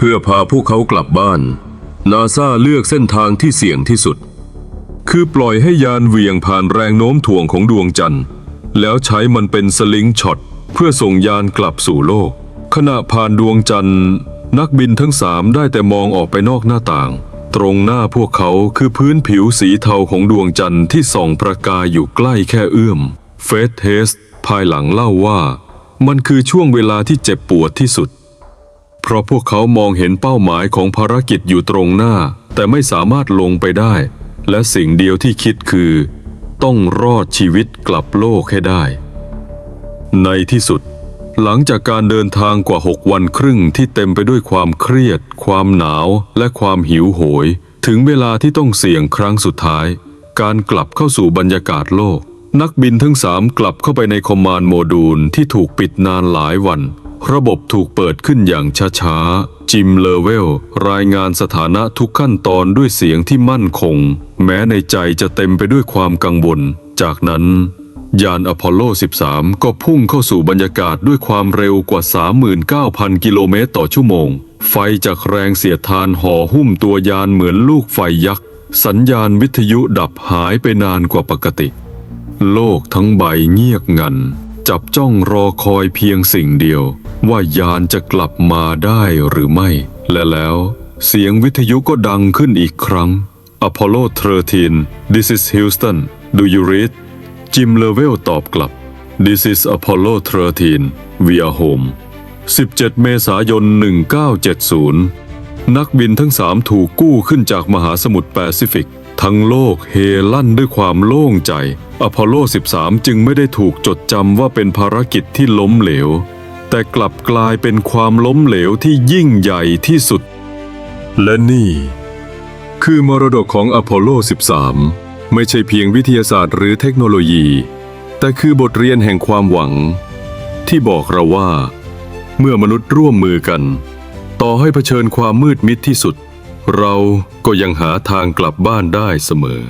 เพื่อพาพวกเขากลับบ้าน นาซาเลือกเส้นทางที่เสี่ยงที่สุด คือปล่อยให้ยานเวียงผ่านแรงโน้มถ่วงของดวงจันทร์ แล้วใช้มันเป็นสลิงช็อต เพื่อส่งยานกลับสู่โลก ขณะผ่านดวงจันทร์ นักบินทั้งสามได้แต่มองออกไปนอกหน้าต่าง ตรงหน้าพวกเขาคือพื้นผิวสีเทาของดวงจันทร์ที่ส่องประกายอยู่ใกล้แค่เอื้อม เฟสเทส ภายหลังเล่าว่า มันคือช่วงเวลาที่เจ็บปวดที่สุด เพราะพวกเขามองเห็นเป้าหมายของภารกิจอยู่ตรงหน้า แต่ไม่สามารถลงไปได้ และสิ่งเดียวที่คิดคือ ต้องรอดชีวิตกลับโลกให้ได้ ในที่สุด หลังจากการเดินทางกว่า6วันครึ่งที่เต็มไปด้วยความเครียด ความหนาวและความหิวโหย ถึงเวลาที่ต้องเสี่ยงครั้งสุดท้าย การกลับเข้าสู่บรรยากาศโลกนักบินทั้งสามกลับเข้าไปในคอมมานด์โมดูลที่ถูกปิดนานหลายวัน ระบบถูกเปิดขึ้นอย่างช้าๆ จิมเลเวล รายงานสถานะทุกขั้นตอนด้วยเสียงที่มั่นคง แม้ในใจจะเต็มไปด้วยความกังวล จากนั้น ยานอพอลโล 13 ก็พุ่งเข้าสู่บรรยากาศด้วยความเร็วกว่า 39,000 กิโลเมตรต่อชั่วโมง ไฟจากแรงเสียดทานห่อหุ้มตัวยานเหมือนลูกไฟยักษ์ สัญญาณวิทยุดับหายไปนานกว่าปกติ โลกทั้งใบเงียบงัน จับจ้องรอคอยเพียงสิ่งเดียว ว่ายานจะกลับมาได้หรือไม่ และแล้ว เสียงวิทยุก็ดังขึ้นอีกครั้ง Apollo 13 This is Houston Do you read จิมเลเวลตอบกลับ This is Apollo 13 We are home 17 เมษายน 1970 นักบินทั้งสามถูกกู้ขึ้นจากมหาสมุทรแปซิฟิก ทั้งโลกเฮลั่นด้วยความโล่งใจ อพอลโล 13 จึงไม่ได้ถูกจดจำว่าเป็นภารกิจที่ล้มเหลว แต่กลับกลายเป็นความล้มเหลวที่ยิ่งใหญ่ที่สุด และนี่ คือมรดกของอพอลโล 13 ไม่ใช่เพียงวิทยาศาสตร์หรือเทคโนโลยี แต่คือบทเรียนแห่งความหวัง ที่บอกเราว่า เมื่อมนุษย์ร่วมมือกัน ต่อให้เผชิญความมืดมิดที่สุด เราก็ยังหาทางกลับบ้านได้เสมอ